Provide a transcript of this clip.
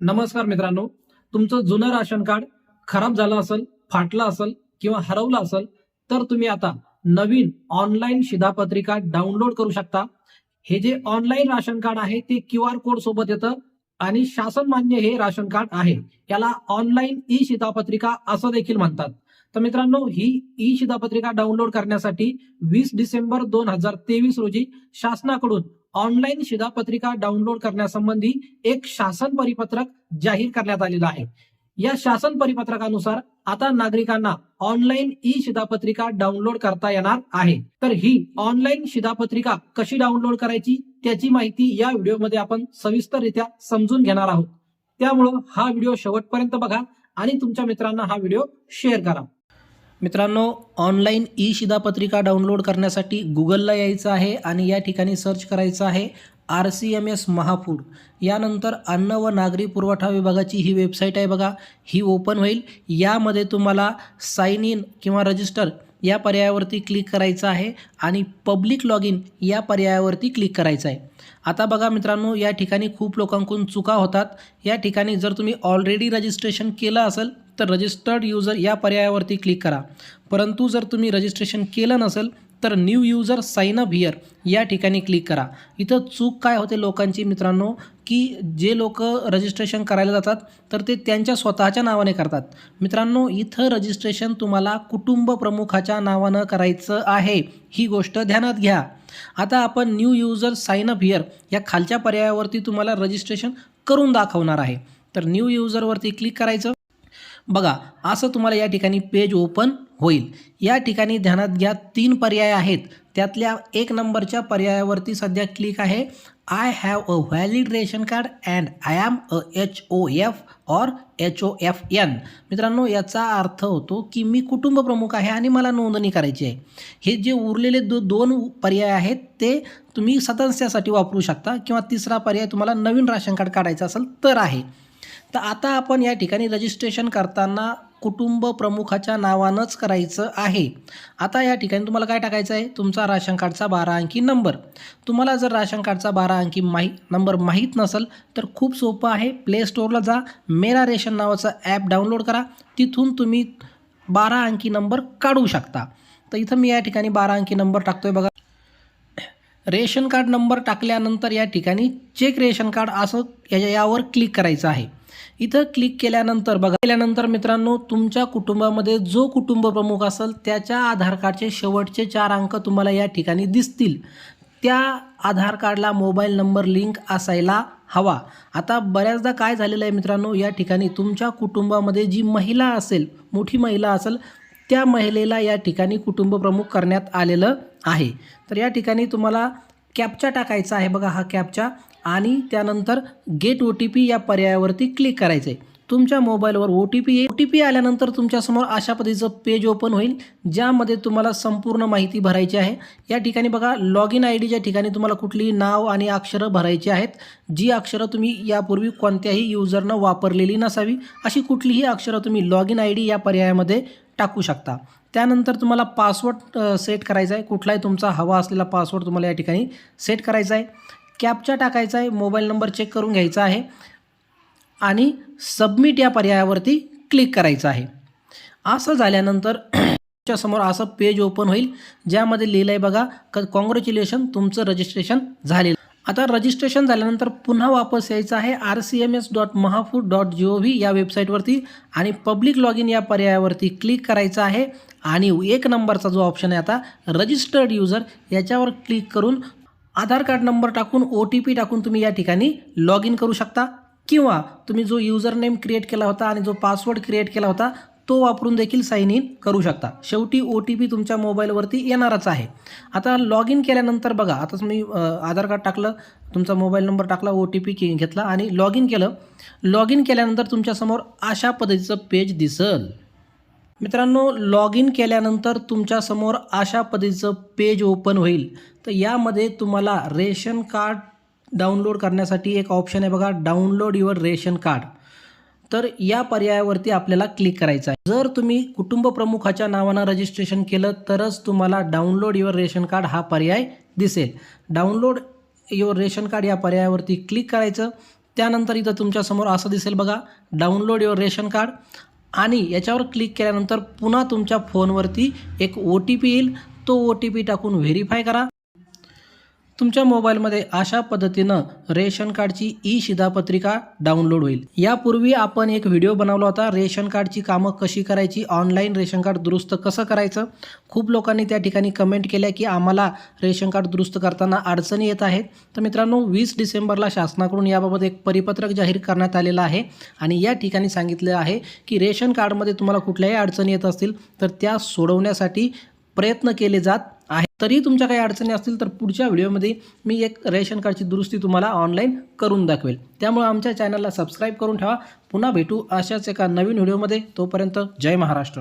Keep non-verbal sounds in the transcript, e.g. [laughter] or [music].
नमस्कार मित्रांनो तुमचं जुनं राशन कार्ड खराब झालं असेल फाटलं असेल किंवा हरवलं असेल तर तुम्ही आता नवीन ऑनलाईन शिधापत्रिका डाउनलोड करू शकता. हे जे ऑनलाईन राशन कार्ड आहे ते क्यू आर कोड सोबत येतं आणि शासन मान्य हे राशन कार्ड आहे. याला ऑनलाईन ई शिधापत्रिका असं देखील म्हणतात. तर मित्रांनो ही ई शिधापत्रिका डाउनलोड करण्यासाठी वीस डिसेंबर दोन हजार तेवीस रोजी शासनाकडून ऑनलाईन शिधापत्रिका डाउनलोड करण्यासंबंधी एक शासन परिपत्रक जाहीर करण्यात आलेलं आहे. या शासन परिपत्रकानुसार आता नागरिकांना ऑनलाईन ई शिधापत्रिका डाउनलोड करता येणार आहे. तर ही ऑनलाईन शिधापत्रिका कशी डाउनलोड करायची त्याची माहिती या व्हिडिओमध्ये आपण सविस्तररित्या समजून घेणार आहोत. त्यामुळं हा व्हिडिओ शेवटपर्यंत बघा आणि तुमच्या मित्रांना हा व्हिडिओ शेअर करा. मित्रांनो ऑनलाईन ई शिधापत्रिका डाउनलोड करण्यासाठी गुगलला यायचं आहे आणि या ठिकाणी सर्च करायचं आहे R C M S Mahafood. यानंतर अन्न व नागरी पुरवठा विभागाची ही वेबसाईट आहे बघा. ही ओपन होईल. यामध्ये तुम्हाला साइन इन किंवा रजिस्टर या पर्यायावरती क्लिक करायचं आहे आणि पब्लिक लॉग इन या पर्यायावरती क्लिक करायचं आहे. आता बघा मित्रांनो या ठिकाणी खूप लोकांकडून चुका होतात. या ठिकाणी जर तुम्ही ऑलरेडी रजिस्ट्रेशन केलं असेल तर रजिस्टर्ड युजर या पर्यायावरती क्लिक करा. परंतु जर तुम्ही रजिस्ट्रेशन केलं नसेल तर new user sign up here या ठिकाणी क्लिक करा. इथं चूक काय होते लोकांची मित्रांनो? की जे लोक रजिस्ट्रेशन करायला जातात तर ते त्यांच्या स्वतःच्या नावाने करतात. मित्रांनो इथं रजिस्ट्रेशन तुम्हाला कुटुंब प्रमुखाच्या नावानं करायचं आहे. ही गोष्ट ध्यानात घ्या. आता आपण new user sign up here या खालच्या पर्यायावरती तुम्हाला रजिस्ट्रेशन करून दाखवणार आहे. तर न्यू युजरवरती क्लिक करायचं. बघा असं तुम्हाला या ठिकाणी पेज ओपन होईल. या ठिकाणी ध्यानात घ्या तीन पर्याय आहेत. त्यातल्या एक नंबरच्या पर्यायावरती सध्या क्लिक आहे. I have a valid ration card and I am a H O F or H O F N मित्रांनो याचा अर्थ होतो की मी कुटुंब प्रमुख आहे आणि मला नोंदणी करायची आहे. हे जे उरलेले दो दोन पर्याय आहेत ते तुम्ही सदस्यासाठी वापरू शकता किंवा तिसरा पर्याय तुम्हाला नवीन राशन कार्ड काढायचं असेल तर आहे. तर आता आपण या ठिकाणी रजिस्ट्रेशन करताना कुटुंब प्रमुखाच्या नावानंच करायचं आहे. आता या ठिकाणी तुम्हाला काय टाकायचं आहे? तुमचा राशन कार्डचा बारा अंकी नंबर तुम्हाला जर राशन कार्डचा बारा अंकी माही नंबर माहीत नसेल तर खूप सोपं आहे. प्ले स्टोअरला जा. मेरा रेशन नावाचं ॲप डाउनलोड करा. तिथून तुम्ही बारा अंकी नंबर काढू शकता. तर इथं मी या ठिकाणी बारा अंकी नंबर टाकतोय बघा. रेशन कार्ड नंबर टाकल्यानंतर या ठिकाणी चेक रेशन कार्ड असं या यावर क्लिक करायचं आहे. इथं क्लिक केल्यानंतर बघा केल्यानंतर मित्रांनो तुमच्या कुटुंबामध्ये जो कुटुंब प्रमुख असेल त्याच्या आधार कार्डचे शेवटचे चार अंक तुम्हाला या ठिकाणी दिसतील. त्या आधार कार्डला मोबाईल नंबर लिंक असायला हवा. आता बऱ्याचदा काय झालेलं आहे मित्रांनो या ठिकाणी तुमच्या कुटुंबामध्ये जी महिला असेल मोठी महिला असेल त्या महिलेला या ठिकाणी कुटुंब प्रमुख करण्यात आलेलं आहे. तर या ठिकाणी तुम्हाला कॅपचा टाकायचा आहे. बघा हा कॅपचा. आणि त्यानंतर गेट ओ टी पी या पर्यायावरती क्लिक करायचं आहे तुमच्या मोबाईलवर ओ टी पी येईल ओ टी पी आल्यानंतर तुमच्यासमोर अशा पद्धतीचं पेज ओपन होईल ज्यामध्ये तुम्हाला संपूर्ण माहिती भरायची आहे. या ठिकाणी बघा लॉग इन आय डीच्या ठिकाणी तुम्हाला कुठलीही नाव आणि अक्षरं भरायची आहेत जी अक्षरं तुम्ही यापूर्वी कोणत्याही युजरनं वापरलेली नसावी अशी कुठलीही अक्षरं तुम्ही लॉग इन आय डी या पर्यायामध्ये टाकू शकता. त्यानंतर तुम्हाला पासवर्ड सेट करायचा आहे. कुठलाही तुमचा हवा असलेला पासवर्ड तुम्हाला या ठिकाणी सेट करायचा आहे. कॅपचा टाकायचा आहे. मोबाईल नंबर चेक करून घ्यायचा आहे. आणि सबमिट या पर्यायावरती क्लिक करायचं आहे. असं झाल्यानंतर [clears throat] तुमच्यासमोर असं पेज ओपन होईल ज्यामध्ये लिहिलं आहे बघा क कॉंग्रॅच्युलेशन तुमचं रजिस्ट्रेशन झालेलं आता रजिस्ट्रेशन झाल्यानंतर पुन्हा वापस यायचं आहे R C M S dot Mahafood dot G O V या वेबसाईटवरती आणि पब्लिक लॉग इन या पर्यायावरती क्लिक करायचं आहे. आणि एक नंबरचा जो ऑप्शन आहे आता रजिस्टर्ड युजर याच्यावर क्लिक करून आधार कार्ड नंबर टाकून ओ टी पी टाकून तुम्ही या ठिकाणी लॉग इन करू शकता. किंवा तुम्ही जो युजर नेम क्रिएट केला होता आणि जो पासवर्ड क्रिएट केला होता तो वापरून देखील साइन इन करू शकता. शेवटी ओ टी पी तुमच्या मोबाईलवरती येणारच आहे. आता लॉग इन केल्यानंतर बघा आता तुम्ही आधार कार्ड टाकलं तुमचा मोबाईल नंबर टाकला ओ टी पी घेतला आणि लॉग इन केलं. लॉग इन केल्यानंतर तुमच्यासमोर अशा पद्धतीचं पेज दिसल. मित्रांनो लॉग इन केल्यानंतर तुमच्यासमोर अशा पद्धतीचं पेज ओपन होईल. तर यामध्ये तुम्हाला रेशन कार्ड डाउनलोड करण्यासाठी एक ऑप्शन आहे बघा डाउनलोड युअर रेशन कार्ड. तर या पर्यायावरती आपल्याला क्लिक करायचं आहे. जर तुम्ही कुटुंब प्रमुखाच्या नावानं रजिस्ट्रेशन केलं तरच तुम्हाला डाउनलोड युअर रेशन कार्ड हा पर्याय दिसेल. डाउनलोड युअर रेशन कार्ड या पर्यायावरती क्लिक करायचं. त्यानंतर इथं तुमच्यासमोर असं दिसेल बघा डाउनलोड युअर रेशन कार्ड आणि याच्यावर क्लिक केल्यानंतर पुन्हा तुमच्या फोनवरती एक ओ टी पी येईल. तो ओ टी पी टाकून व्हेरीफाय करा. तुमच्या मोबाईलमध्ये अशा पद्धतीनं रेशन कार्डची ई शिधापत्रिका डाउनलोड होईल. यापूर्वी आपण एक व्हिडिओ बनवला होता रेशन कार्डची कामं कशी करायची ऑनलाईन रेशन कार्ड दुरुस्त कसं करायचं? खूप लोकांनी त्या ठिकाणी कमेंट केल्या की आम्हाला रेशन कार्ड दुरुस्त करताना अडचणी येत आहेत. तर मित्रांनो वीस डिसेंबरला शासनाकडून याबाबत एक परिपत्रक जाहीर करण्यात आलेलं आहे आणि या ठिकाणी सांगितलं आहे की रेशन कार्डमध्ये तुम्हाला कुठल्याही अडचणी येत असतील तर त्या सोडवण्यासाठी प्रयत्न केले जात तरी तुमच्या काही अडचणी असतील तर पुढच्या व्हिडिओमध्ये मी एक रेशन कार्डची दुरुस्ती तुम्हाला ऑनलाईन करून दाखवेल. त्यामुळे आमच्या चॅनलला सबस्क्राईब करून ठेवा. पुन्हा भेटू अशाच एका नवीन व्हिडिओमध्ये. तोपर्यंत जय महाराष्ट्र.